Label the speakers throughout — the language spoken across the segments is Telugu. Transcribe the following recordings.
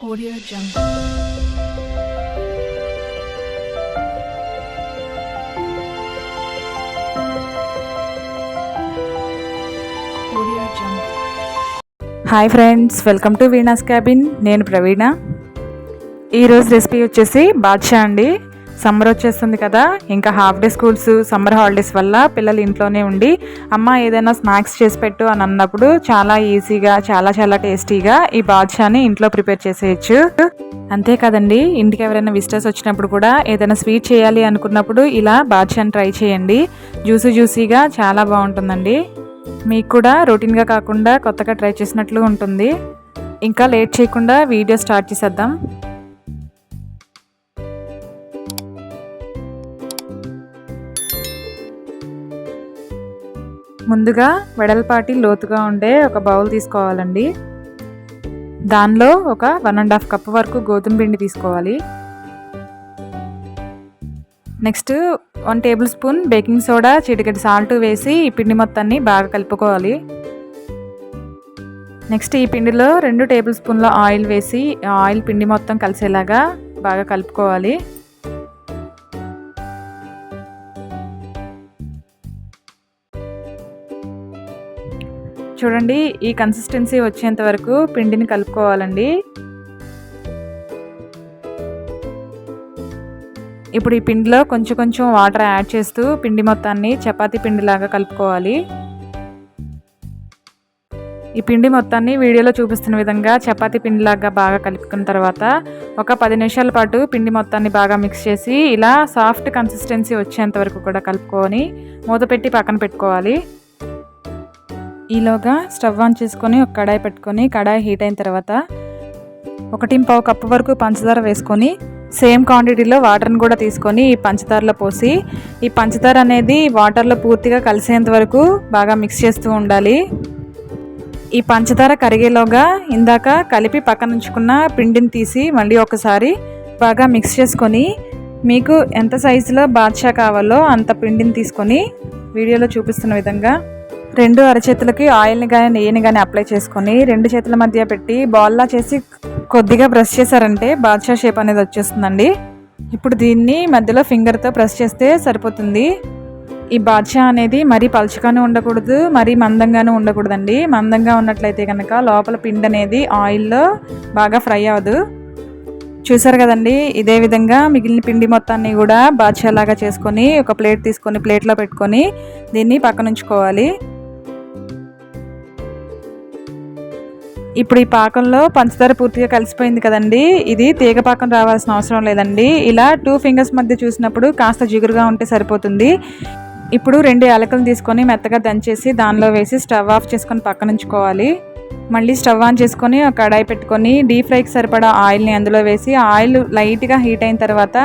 Speaker 1: Audio Jungle. Audio Jungle.
Speaker 2: Hi friends welcome to Veena's cabin నేను ప్రవీణ ఈరోజు రెసిపీ వచ్చేసి బాద్షా అండి సమ్మర్ వచ్చేస్తుంది కదా. ఇంకా half day schools summer holidays వల్ల పిల్లలు ఇంట్లోనే ఉండి అమ్మ ఏదైనా స్నాక్స్ చేసి పెట్టు అని అన్నప్పుడు చాలా ఈజీగా చాలా చాలా టేస్టీగా ఈ బాద్షాని ఇంట్లో ప్రిపేర్ చేసేయచ్చు. అంతే కదండి. ఇంటికి ఎవరైనా విజిటర్స్ వచ్చినప్పుడు కూడా ఏదైనా స్వీట్ చేయాలి అనుకున్నప్పుడు ఇలా బాద్షాని ట్రై చేయండి. జ్యూసీ జ్యూసీగా చాలా బాగుంటుందండి. మీకు కూడా రొటీన్గా కాకుండా కొత్తగా ట్రై చేసినట్లు ఉంటుంది. ఇంకా లేట్ చేయకుండా వీడియో స్టార్ట్ చేసేద్దాం. ముందుగా వెడల్పాటి లోతుగా ఉండే ఒక బౌల్ తీసుకోవాలండి. దానిలో ఒక వన్ అండ్ హాఫ్ కప్ వరకు గోధుమ పిండి తీసుకోవాలి. Next one tablespoon baking soda చిటికెట్ salt వేసి ఈ పిండి మొత్తాన్ని బాగా కలుపుకోవాలి. నెక్స్ట్ ఈ పిండిలో రెండు టేబుల్ స్పూన్ల ఆయిల్ వేసి ఆయిల్ పిండి మొత్తం కలిసేలాగా బాగా కలుపుకోవాలి. చూడండి ఈ కన్సిస్టెన్సీ వచ్చేంత వరకు పిండిని కలుపుకోవాలండి. ఇప్పుడు ఈ పిండిలో కొంచెం కొంచెం వాటర్ యాడ్ చేస్తూ పిండి మొత్తాన్ని చపాతీ పిండిలాగా కలుపుకోవాలి. ఈ పిండి మొత్తాన్ని వీడియోలో చూపిస్తున్న విధంగా చపాతీ పిండిలాగా బాగా కలుపుకున్న తర్వాత ఒక పది నిమిషాల పాటు పిండి మొత్తాన్ని బాగా మిక్స్ చేసి ఇలా సాఫ్ట్ కన్సిస్టెన్సీ వచ్చేంత వరకు కూడా కలుపుకొని మూత పెట్టి పక్కన పెట్టుకోవాలి. ఈలోగా స్టవ్ ఆన్ చేసుకొని ఒక కడాయి పెట్టుకొని కడాయి హీట్ అయిన తర్వాత ఒకటి పావు కప్పు వరకు పంచదార వేసుకొని సేమ్ క్వాంటిటీలో వాటర్ని కూడా తీసుకొని ఈ పంచదారలో పోసి ఈ పంచదార అనేది వాటర్లో పూర్తిగా కలిసేంత వరకు బాగా మిక్స్ చేస్తూ ఉండాలి. ఈ పంచదార కరిగేలోగా ఇందాక కలిపి పక్కన ఉంచుకున్న పిండిని తీసి మళ్ళీ ఒకసారి బాగా మిక్స్ చేసుకొని మీకు ఎంత సైజులో బాద్షా కావాలో అంత పిండిని తీసుకొని వీడియోలో చూపిస్తున్న విధంగా రెండు అరచేతులకి ఆయిల్ని కానీ నెయ్యిని కానీ అప్లై చేసుకొని రెండు చేతుల మధ్య పెట్టి బాల్లా చేసి కొద్దిగా బ్రష్ చేశారంటే బాద్షా షేప్ అనేది వచ్చేస్తుందండి. ఇప్పుడు దీన్ని మధ్యలో ఫింగర్తో ప్రెస్ చేస్తే సరిపోతుంది. ఈ బాద్షా అనేది మరీ పలుచగానే ఉండకూడదు మరీ మందంగాను ఉండకూడదండి. మందంగా ఉన్నట్లయితే కనుక లోపల పిండి అనేది ఆయిల్లో బాగా ఫ్రై అవ్వదు. చూసారు కదండి ఇదే విధంగా మిగిలిన పిండి మొత్తాన్ని కూడా బాద్షాలాగా చేసుకొని ఒక ప్లేట్ తీసుకొని ప్లేట్లో పెట్టుకొని దీన్ని పక్కన ఇప్పుడు ఈ పాకంలో పంచదార పూర్తిగా కలిసిపోయింది కదండి. ఇది తీగ పాకం రావాల్సిన అవసరం లేదండి. ఇలా టూ ఫింగర్స్ మధ్య చూసినప్పుడు కాస్త జిగురుగా ఉంటే సరిపోతుంది. ఇప్పుడు రెండు యాలకులు తీసుకొని మెత్తగా దంచేసి దానిలో వేసి స్టవ్ ఆఫ్ చేసుకొని పక్కన ఉంచుకోవాలి. మళ్ళీ స్టవ్ ఆన్ చేసుకొని ఒక కడాయి పెట్టుకొని డీప్ ఫ్రైకి సరిపడా ఆయిల్ని అందులో వేసి ఆయిల్ లైట్గా హీట్ అయిన తర్వాత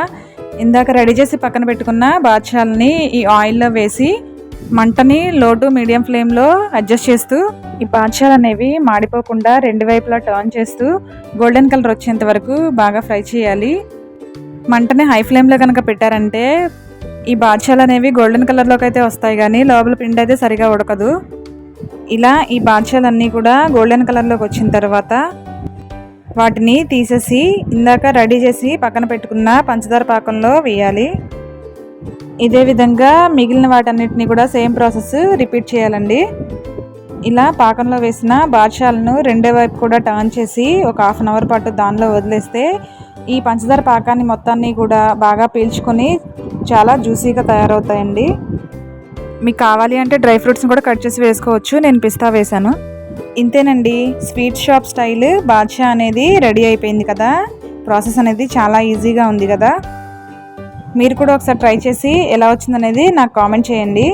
Speaker 2: ఇందాక రెడీ చేసి పక్కన పెట్టుకున్న బాద్షాలని ఈ ఆయిల్లో వేసి మంటని లో టు మీడియం ఫ్లేమ్లో అడ్జస్ట్ చేస్తూ ఈ బాద్షాలు అనేవి మాడిపోకుండా రెండు వైపులా టర్న్ చేస్తూ గోల్డెన్ కలర్ వచ్చేంత వరకు బాగా ఫ్రై చేయాలి. మంటని హై ఫ్లేమ్లో కనుక పెట్టారంటే ఈ బాద్షాలు అనేవి గోల్డెన్ కలర్లోకి అయితే వస్తాయి కానీ లోపల పిండి అయితే సరిగా ఉడకదు. ఇలా ఈ బాద్షాలన్నీ కూడా గోల్డెన్ కలర్లోకి వచ్చిన తర్వాత వాటిని తీసేసి ఇందాక రెడీ చేసి పక్కన పెట్టుకున్న పంచదార పాకంలో వేయాలి. ఇదే విధంగా మిగిలిన వాటన్నిటిని కూడా సేమ్ ప్రాసెస్ రిపీట్ చేయాలండి. ఇలా పాకంలో వేసిన బాద్షాలను రెండో వైపు కూడా టర్న్ చేసి ఒక హాఫ్ అన్ అవర్ పాటు దానిలో వదిలేస్తే ఈ పంచదార పాకాన్ని మొత్తాన్ని కూడా బాగా పీల్చుకొని చాలా జ్యూసీగా తయారవుతాయండి. మీకు కావాలి అంటే డ్రై ఫ్రూట్స్ని కూడా కట్ చేసి వేసుకోవచ్చు. నేను పిస్తా వేశాను. ఇంతేనండి. స్వీట్ షాప్ స్టైల్ బాద్షా అనేది రెడీ అయిపోయింది కదా. ప్రాసెస్ అనేది చాలా ఈజీగా ఉంది కదా. మీరు కూడా ఒకసారి ట్రై చేసి ఎలా వచ్చిందనేది నాకు కామెంట్ చేయండి.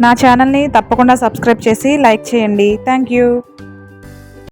Speaker 2: నా ఛానల్ని తప్పకుండా సబ్స్క్రైబ్ చేసి లైక్ చేయండి. Thank you.